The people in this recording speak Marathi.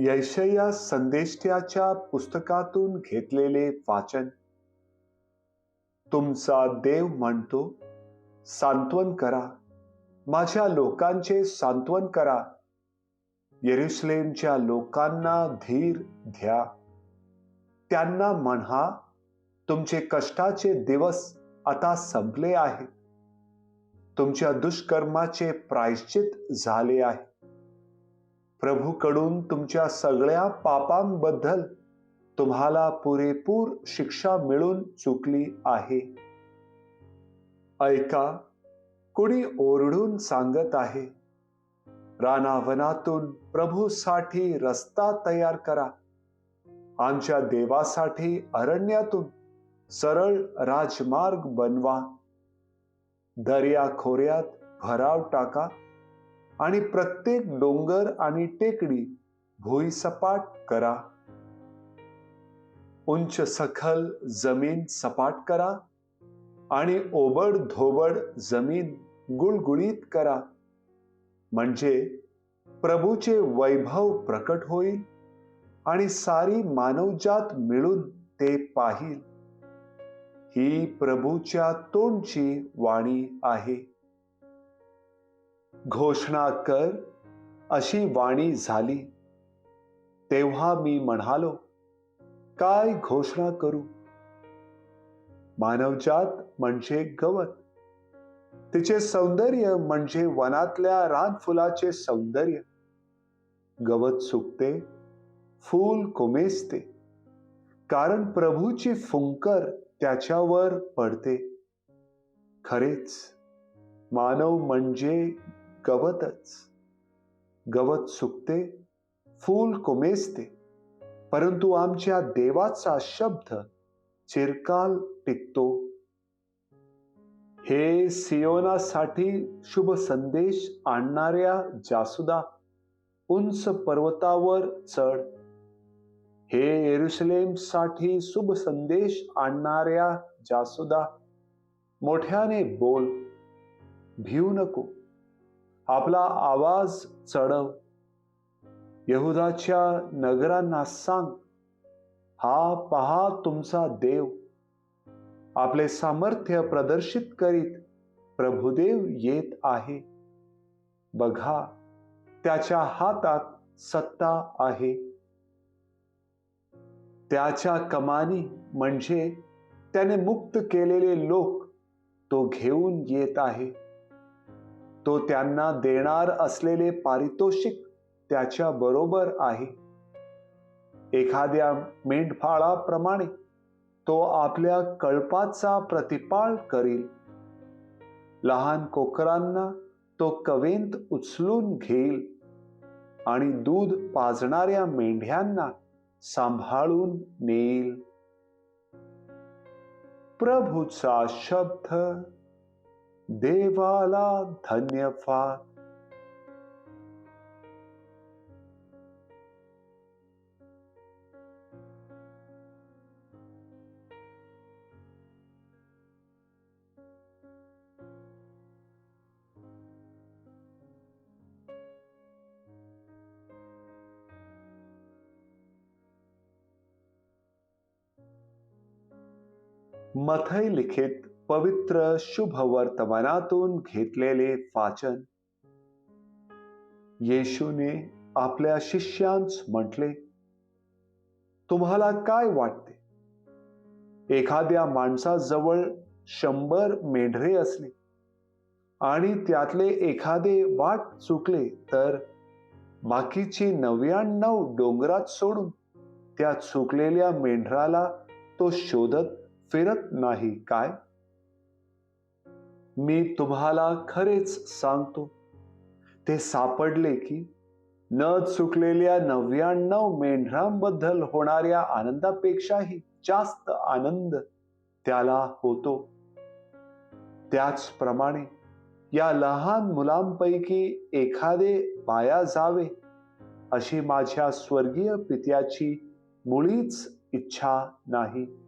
यशया संदेष्ट्याच्या पुस्तकातून घेतलेले वाचन. तुमचा देव म्हणतो सांत्वन करा. माझ्या लोकांचे सांत्वन करा. येरुस्लेमच्या लोकांना धीर द्या. त्यांना म्हणा तुमचे कष्टाचे दिवस आता संपले आहेत. तुमच्या दुष्कर्माचे प्रायश्चित झाले आहे. प्रभूकडून तुमच्या सगळ्या पापांबद्दल तुम्हाला पुरेपूर शिक्षा मिळून चुकली आहे. ऐका कुणी ओरडून सांगत आहे रानावनातून प्रभूसाठी रस्ता तयार करा. आमच्या देवासाठी अरण्यातून सरळ राजमार्ग बनवा. दर्या खोऱ्यात भराव टाका. आणि प्रत्येक डोंगर आणि टेकडी भुईसपाट करा. उंच सखल जमीन सपाट करा आणि ओबड धोबड जमीन गुळगुळीत करा. म्हणजे प्रभूचे वैभव प्रकट होईल आणि सारी मानवजात मिळून ते पाहिल. ही प्रभूच्या तोंडची वाणी आहे. घोषणा कर अशी वाणी झाली. तेव्हा मी म्हणालो काय घोषणा करू? मानवजात म्हणजे गवत. तिचे सौंदर्य म्हणजे वनातल्या रानफुलाचे सौंदर्य. गवत सुकते फूल कोमेजते. कारण प्रभूची फुंकर त्याच्यावर पडते. खरेच मानव म्हणजे गवतच. गवत सुकते फूल कोमेजते परंतु आमच्या देवाचा शब्द चिरकाल टिकतो. हे सियोनासाठी शुभ संदेश आणणाऱ्या जासुदा उंच पर्वतावर चढ. हे एरुसलेमसाठी शुभ संदेश आणणाऱ्या जासुदा मोठ्याने बोल भिऊ नको. आपला आवाज चढव. यहुदाच्या नगरांना सांग हा पहा तुमचा देव. आपले सामर्थ्य प्रदर्शित करीत प्रभुदेव येत आहे. बघा त्याच्या हातात सत्ता आहे. त्याच्या कमानी म्हणजे त्याने मुक्त केलेले लोक तो घेऊन येत आहे. तो त्यांना देणार असलेले पारितोषिक त्याच्या बरोबर आहे. एखाद्या मेंढपाळाप्रमाणे तो आपल्या कळपाचा प्रतिपाळ करील. लहान कोकरांना तो कवेंत उचलून घेईल आणि दूध पाजणाऱ्या मेंढ्यांना सांभाळून नेईल. प्रभूचा शब्द देवाला धन्यवाद मथई लिखित पवित्र शुभ वर्तमानातून घेतलेले वाचन. येशूने आपल्या शिष्यांस म्हटले तुम्हाला काय वाटते? एखाद्या माणसाजवळ शंभर मेढरे असले आणि त्यातले एखादे वाट चुकले तर बाकीचे नव्याण्णव डोंगरात सोडून त्या चुकलेल्या मेंढराला तो शोधत फिरत नाही काय? मी तुम्हाला खरेच सांगतो. ते सापडले की न चुकलेल्या नव्याण्णव मेंढरांबद्दल होणाऱ्या आनंदापेक्षाही जास्त आनंद त्याला होतो. त्याचप्रमाणे या लहान मुलांपैकी एखादे वाया जावे अशी माझ्या स्वर्गीय पित्याची मुळीच इच्छा नाही.